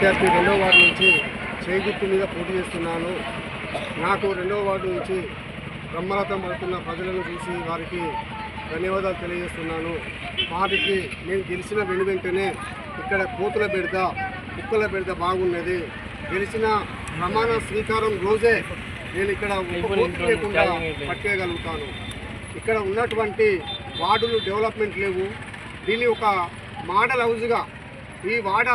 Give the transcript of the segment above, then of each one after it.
విద్యార్థి రెండో వార్డు నుంచి చేగుర్తు మీద పోటీ చేస్తున్నాను. నాకు రెండో వార్డు నుంచి బ్రహ్మరథం పడుతున్న ప్రజలను చూసి వారికి ధన్యవాదాలు తెలియజేస్తున్నాను. వారికి నేను గెలిచిన వెను వెంటనే ఇక్కడ కోతుల బెడద కుక్కల బెడద బాగున్నది గెలిచిన ప్రమాణ స్వీకారం రోజే నేను ఇక్కడ లేకుండా పట్టేయగలుగుతాను. ఇక్కడ ఉన్నటువంటి వార్డులు డెవలప్మెంట్ లేవు. దీన్ని ఒక మోడల్ హౌస్గా ఈ వాడ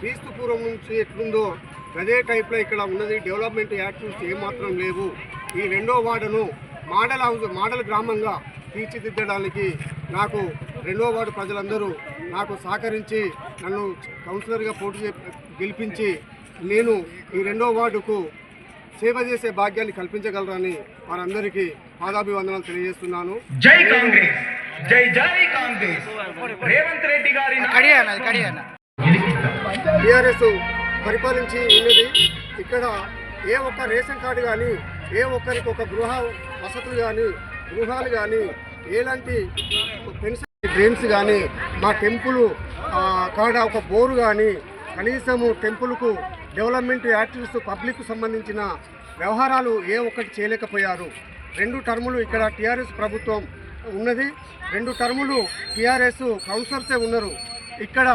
క్రీస్తు పూర్వం నుంచి ఎట్లుందో అదే టైప్లో ఇక్కడ ఉన్నది. డెవలప్మెంట్ యాక్టివిటీస్ ఏమాత్రం లేవు. ఈ రెండో వార్డును మోడల్ హౌస్ మోడల్ గ్రామంగా తీర్చిదిద్దడానికి నాకు రెండో వార్డు ప్రజలందరూ నాకు సహకరించి నన్ను కౌన్సిలర్గా పోటీ చే- గెలిపించి నేను ఈ రెండో వార్డుకు సేవ చేసే భాగ్యాన్ని కల్పించగలరని వారందరికీ పాదాభివందనాలు తెలియజేస్తున్నాను. జై కాంగ్రెస్! జై జై కాంగ్రెస్! రేవంత్ రెడ్డి గారి టీఆర్ఎస్ పరిపాలించి ఉన్నది. ఇక్కడ ఏ ఒక్క రేషన్ కార్డు కానీ ఏ ఒక్కరికి ఒక గృహ వసతులు కానీ గృహాలు కానీ ఎలాంటి పెన్షన్ డ్రైన్స్ కానీ మా టెంపుల్ కాడ ఒక బోరు కానీ కనీసము టెంపుల్కు డెవలప్మెంట్ యాక్టివిటీస్ పబ్లిక్ సంబంధించిన వ్యవహారాలు ఏ ఒక్కటి చేయలేకపోయారు. రెండు టర్ములు ఇక్కడ టీఆర్ఎస్ ప్రభుత్వం ఉన్నది. రెండు టర్ములు టీఆర్ఎస్ కౌన్సిలర్సే ఉన్నారు. ఇక్కడ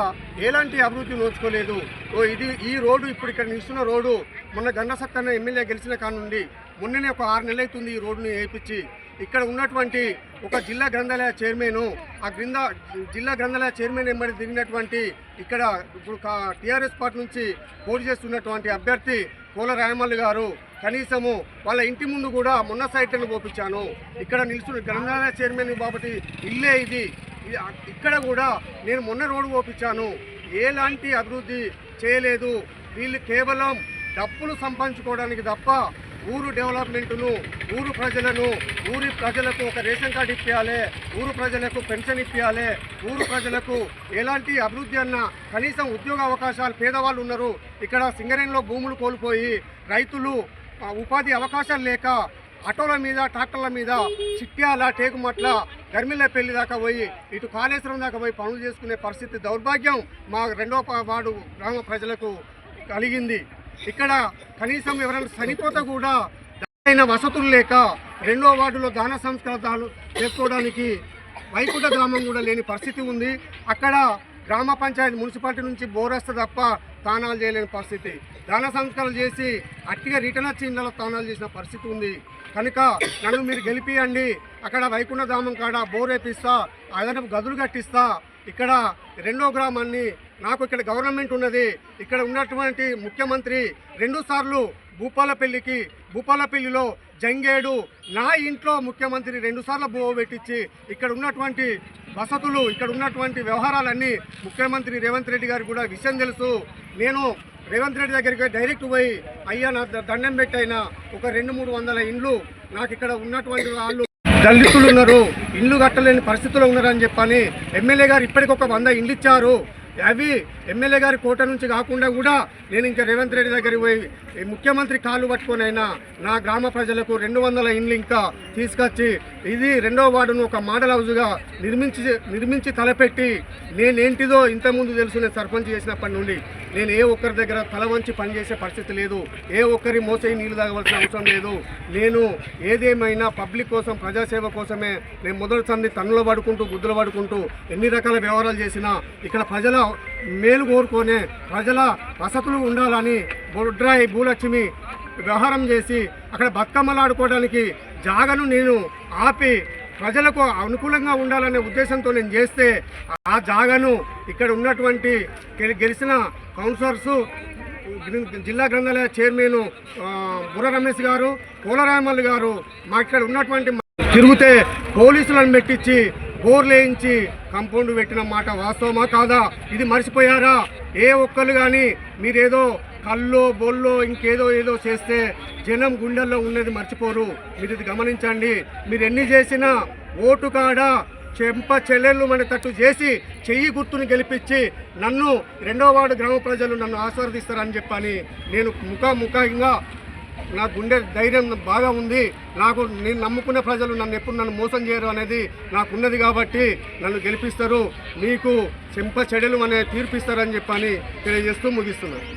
ఎలాంటి అభివృద్ధి నోచుకోలేదు. ఓ ఇది ఈ రోడ్డు ఇప్పుడు ఇక్కడ నిలుస్తున్న రోడ్డు. మొన్న గండసత్తన్న ఎమ్మెల్యే గెలిచిన కానుండి మొన్ననే ఒక ఆరు నెలలు అవుతుంది ఈ రోడ్డుని వేయించి. ఇక్కడ ఉన్నటువంటి ఒక జిల్లా గ్రంథాలయ చైర్మన్ ఆ గ్రంథ జిల్లా గ్రంథాలయ చైర్మన్ ఎంబడి తిరిగినటువంటి ఇక్కడ ఇప్పుడు టీఆర్ఎస్ పార్టీ నుంచి పోటీ చేస్తున్నటువంటి అభ్యర్థి కోల రాయమల్లి గారు కనీసము వాళ్ళ ఇంటి ముందు కూడా మొన్న సైట్లను పోపించాను. ఇక్కడ నిలుచున్న గ్రంథాలయ చైర్మన్ బాబటి ఇల్లే ఇది. ఇక్కడ కూడా నేను మొన్న రోడ్డు పోపించాను ఎలాంటి అభివృద్ధి చేయలేదు. వీళ్ళు కేవలం డబ్బులు సంపాదించుకోవడానికి తప్ప ఊరు డెవలప్మెంట్ను ఊరు ప్రజలను ఊరి ప్రజలకు ఒక రేషన్ కార్డు ఇప్పించాలి ఊరు ప్రజలకు పెన్షన్ ఇప్పించాలి ఊరు ప్రజలకు ఎలాంటి అభివృద్ధి అన్న కనీసం ఉద్యోగ అవకాశాలు పేదవాళ్ళు ఉన్నారు. ఇక్కడ సింగరేణిలో భూములు కోల్పోయి రైతులు ఉపాధి అవకాశాలు లేక ఆటోల మీద ట్రాక్టర్ల మీద చిట్యాల టేకుమట్ల గర్మిల పెళ్ళి దాకా పోయి ఇటు కాళేశ్వరం దాకా పోయి పనులు చేసుకునే పరిస్థితి దౌర్భాగ్యం మా రెండో వార్డు గ్రామ ప్రజలకు కలిగింది. ఇక్కడ కనీసం ఎవరైనా చనిపోతే కూడా అయిన వసతులు లేక రెండో వార్డులో దాన సంస్కారాలు చేసుకోవడానికి వైకుంఠ గ్రామం కూడా లేని పరిస్థితి ఉంది. అక్కడ గ్రామ పంచాయతీ మున్సిపాలిటీ నుంచి బోరస్త తప్ప తానాలు చేయలేని పరిస్థితి. దాన సంస్కారాలు చేసి అట్టిగా రిటర్న్ వచ్చి ఇళ్ళలో తానాలు చేసిన పరిస్థితి ఉంది. కనుక నన్ను మీరు గెలిపియండి. అక్కడ వైకుంఠధామం కాడ బోర్ వేపిస్తా అదనపు గదులు కట్టిస్తా ఇక్కడ రెండో గ్రామాన్ని నాకు ఇక్కడ గవర్నమెంట్ ఉన్నది. ఇక్కడ ఉన్నటువంటి ముఖ్యమంత్రి రెండు సార్లు భూపాలపల్లికి భూపాలపల్లిలో జంగేడు నా ఇంట్లో ముఖ్యమంత్రి రెండు సార్లు పెట్టించి ఇక్కడ ఉన్నటువంటి వసతులు ఇక్కడ ఉన్నటువంటి వ్యవహారాలన్నీ ముఖ్యమంత్రి రేవంత్ రెడ్డి గారు కూడా విషయం తెలుసు. నేను రేవంత్ రెడ్డి దగ్గరికి డైరెక్ట్ పోయి అయ్యా నా ద- దండం పెట్టైనా ఒక రెండు మూడు వందల ఇండ్లు నాకు ఇక్కడ ఉన్నటువంటి వాళ్ళు దళితులు ఉన్నారు ఇల్లు కట్టలేని పరిస్థితుల్లో ఉన్నారని చెప్పని ఎమ్మెల్యే గారు ఇప్పటికి ఒక వంద ఇండ్లు ఇచ్చారు. అవి ఎమ్మెల్యే గారి కోట నుంచి కాకుండా కూడా నేను ఇంకా రేవంత్ రెడ్డి దగ్గరికి పోయి ముఖ్యమంత్రి కాళ్ళు పట్టుకొని నా గ్రామ ప్రజలకు రెండు వందల ఇండ్లు ఇంకా తీసుకొచ్చి ఇది రెండో వార్డును ఒక మోడల్ హౌస్గా నిర్మించి నిర్మించి తలపెట్టి నేనేంటిదో ఇంతకుముందు తెలుసు నేను సర్పంచ్ చేసినప్పటి నుండి నేను ఏ ఒక్కరి దగ్గర తల వంచి పనిచేసే పరిస్థితి లేదు ఏ ఒక్కరి మోసే నీళ్ళు తాగవలసిన అవసరం లేదు. నేను ఏదేమైనా పబ్లిక్ కోసం ప్రజాసేవ కోసమే నేను మొదటి సంది తన్నులో పడుకుంటూ గుద్దులు పడుకుంటూ ఎన్ని రకాల వ్యవహారాలు చేసినా ఇక్కడ ప్రజల మేలు కోరుకొనే ప్రజల వసతులు ఉండాలని బొడ్రాయి భూలక్ష్మి వ్యవహారం చేసి అక్కడ బతుకమ్మలు ఆడుకోవడానికి జాగను నేను ఆపి ప్రజలకు అనుకూలంగా ఉండాలనే ఉద్దేశంతో నేను చేస్తే ఆ జాగను ఇక్కడ ఉన్నటువంటి గెలిచిన కౌన్సిలర్స్ జిల్లా గ్రంథాలయ చైర్మన్ బుర్ర రమేష్ గారు పోలరామల్లి గారు మా ఇక్కడ ఉన్నటువంటి తిరిగితే పోలీసులను పెట్టించి బోర్లు వేయించి కంపౌండ్ పెట్టిన మాట వాస్తవమా కాదా? ఇది మర్చిపోయారా? ఏ ఒక్కరు కానీ మీరేదో కల్లో బొల్లో ఇంకేదో ఏదో చేస్తే జనం గుండెల్లో ఉన్నది మర్చిపోరు. మీరు ఇది గమనించండి. మీరు ఎన్ని చేసినా ఓటు కాడ చెంప చెల్లెళ్ళు మన తట్టు చేసి చెయ్యి గుర్తుని గెలిపించి నన్ను రెండో వార్డు గ్రామ ప్రజలు నన్ను ఆస్వాదిస్తారని చెప్పని నేను ముఖాముఖంగా నా గుండె ధైర్యం బాగా ఉంది. నాకు నేను నమ్ముకున్న ప్రజలు నన్ను ఎప్పుడు నన్ను మోసం చేయరు అనేది నాకున్నది కాబట్టి నన్ను గెలిపిస్తారు. మీకు చెంప చెడలు అనే తీర్పిస్తారని చెప్పని తెలియజేస్తూ ముగిస్తున్నాను.